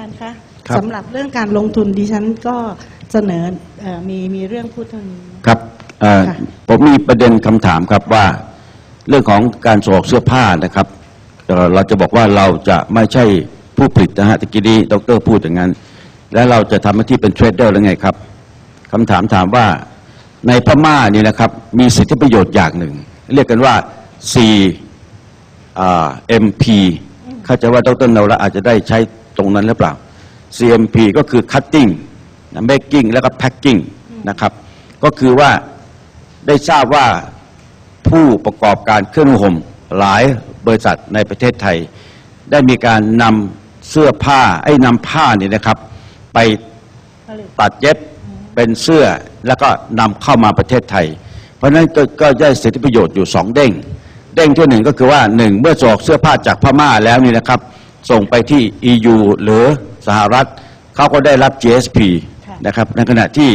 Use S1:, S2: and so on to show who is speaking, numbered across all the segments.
S1: ารย์คะ
S2: ครับ
S1: สำหรับเรื่องการลงทุนดิฉันก็เสนอเออมีมีเรื่องพูดเท่านี้
S2: ครับเอ่อ
S1: ค่ะ
S2: ผมมีประเด็นคำถามครับว่าเรื่องของการส่งออกเสื้อผ้านะครับเอ่อเราจะบอกว่าเราจะไม่ใช่ผู้ผลิตนะฮะตะกี้นี้ดรพูดอย่างนั้น แล้วเราจะทำหน้าที่เป็นเทรดเดอร์หรือไงครับคำถามถามว่าในพม่านี่นะครับมีสิทธิประโยชน์อย่างหนึ่ง เรียกกันว่า C อ่า MP เข้าใจว่าดรนวระอาจจะได้ใช้ ตรงนั้นหรือเปล่า CMP ก็คือ cutting นะ making แล้วก็ packing นะครับ ก็คือว่าได้ทราบว่าผู้ประกอบการเครื่องนุ่งห่มหลายบริษัทในประเทศไทย ได้มีการนำเสื้อผ้าไอ้นำผ้านี่นะครับ ไป
S1: ผลิต
S2: ตัดเย็บเป็นเสื้อแล้วก็นำเข้ามาประเทศไทย เพราะฉะนั้นก็ก็ได้สิทธิประโยชน์อยู่สองเด้ง เด้งที่หนึ่งก็คือว่าหนึ่งเมื่อส่งออกเสื้อผ้าจากพม่าแล้วนี่นะครับ ส่งไปที่ EU หรือสหรัฐเขาก็ได้รับ GSP
S1: ค่ะ
S2: นะครับในขณะที่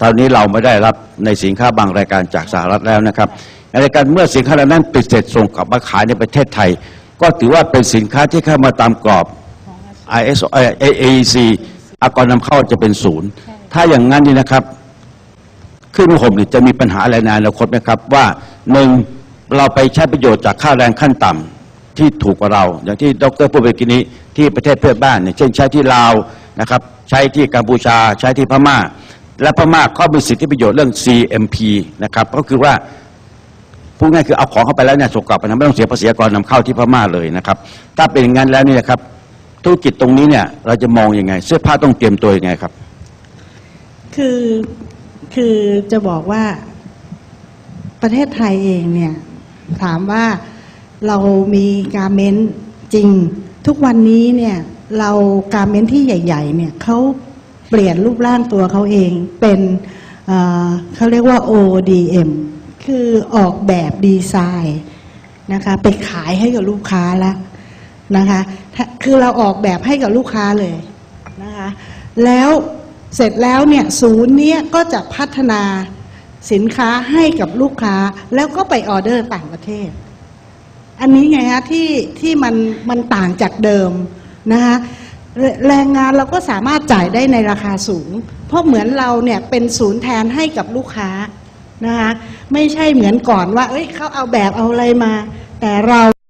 S2: ตอนนี้เราไม่ได้รับในสินค้าบางรายการจากสหรัฐแล้วนะครับในรายการเมื่อสินค้าเหล่านั้นปิดเสร็จส่งกลับมาขายในประเทศไทย ก็ถือว่าเป็นสินค้าที่เข้ามาตามกรอบ
S1: ของอาชีพ
S2: ISO เอ่อ AEC อากรนำเข้าจะเป็นศูนย์ ถ้าอย่างนั้นนี่นะครับเครื่องนุ่งห่มนี่จะมีปัญหาอะไรในอนาคตไหมครับ ว่าหนึ่งเราไปใช้ประโยชน์จากค่าแรงขั้นต่ำ ที่ถูกกว่าเรา อย่างที่ดรพูดไปกินนี้ที่ประเทศเพื่อนบ้านเนี่ยเช่นใช้ที่ลาวนะครับใช้ที่กัมพูชาใช้ที่พม่า และพม่าก็มีสิทธิประโยชน์เรื่อง CMP นะครับก็คือว่าพูดง่ายคือเอาของเข้าไปแล้วเนี่ยส่งกลับไปนะไม่ต้องเสียภาษีอากรนำเข้าที่พม่าเลยนะครับถ้าเป็นอย่างนั้นแล้วเนี่ยนะครับธุรกิจตรงนี้เนี่ยเราจะมองยังไง เสื้อผ้าต้องเตรียมตัวยังไงครับ
S1: คือคือจะบอกว่าประเทศไทยเองเนี่ยถามว่า เรามีการเมนต์จริง ทุกวันนี้เนี่ยเราการเมนต์ที่ใหญ่ๆเนี่ยเขาเปลี่ยนรูปร่างตัวเขาเองเป็นเเขาเรียกว่า ODM คือออกแบบดีไซน์นะคะไปขายให้กับลูกค้าแล้วนะคะคือเราออกแบบให้กับลูกค้าเลยนะคะแล้วเสร็จแล้วเนี่ยศูนย์เนี้ยก็จะพัฒนาสินค้าให้กับลูกค้าแล้วก็ไปออเดอร์ต่างประเทศ อันนี้ไงฮะที่ที่มันมันต่างจากเดิมนะคะแรแรงงานเราก็สามารถจ่ายได้ในราคาสูง เพราะเหมือนเราเนี่ยเป็นศูนย์แทนให้กับลูกค้านะคะไม่ใช่เหมือนก่อนว่า เอ้ยเขาเอาแบบเอาอะไรมา แต่เรา